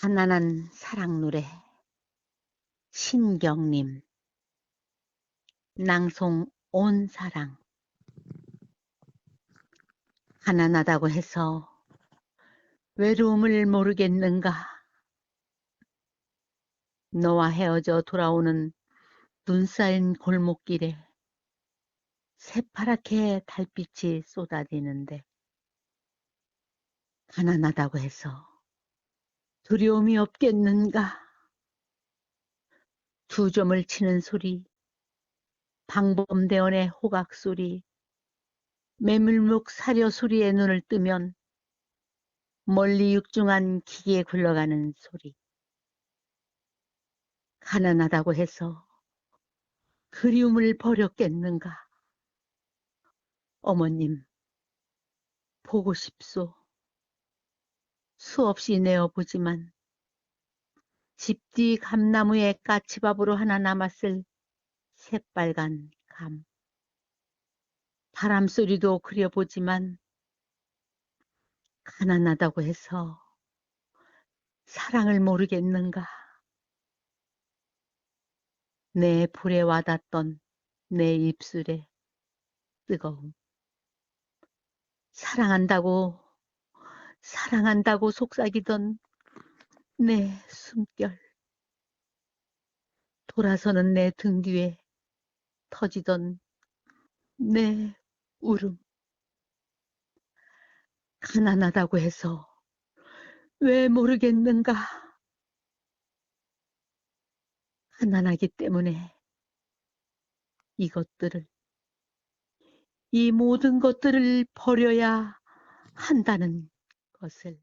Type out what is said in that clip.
가난한 사랑 노래. 신경님. 낭송 온 사랑. 가난하다고 해서 외로움을 모르겠는가? 너와 헤어져 돌아오는 눈 쌓인 골목길에 새파랗게 달빛이 쏟아지는데 가난하다고 해서 두려움이 없겠는가? 두 점을 치는 소리, 방범대원의 호각 소리, 매물묵 사려 소리에 눈을 뜨면 멀리 육중한 기계 굴러가는 소리. 가난하다고 해서 그리움을 버렸겠는가? 어머님, 보고 싶소. 수없이 내어보지만 집 뒤 감나무에 까치밥으로 하나 남았을 새빨간 감. 바람소리도 그려보지만 가난하다고 해서 사랑을 모르겠는가. 내 불에 와닿던 내 입술에 뜨거움. 사랑한다고 사랑한다고 속삭이던 내 숨결. 돌아서는 내 등 뒤에 터지던 내 울음. 가난하다고 해서 왜 모르겠는가? 가난하기 때문에 이것들을, 이 모든 것들을 버려야 한다는 것을.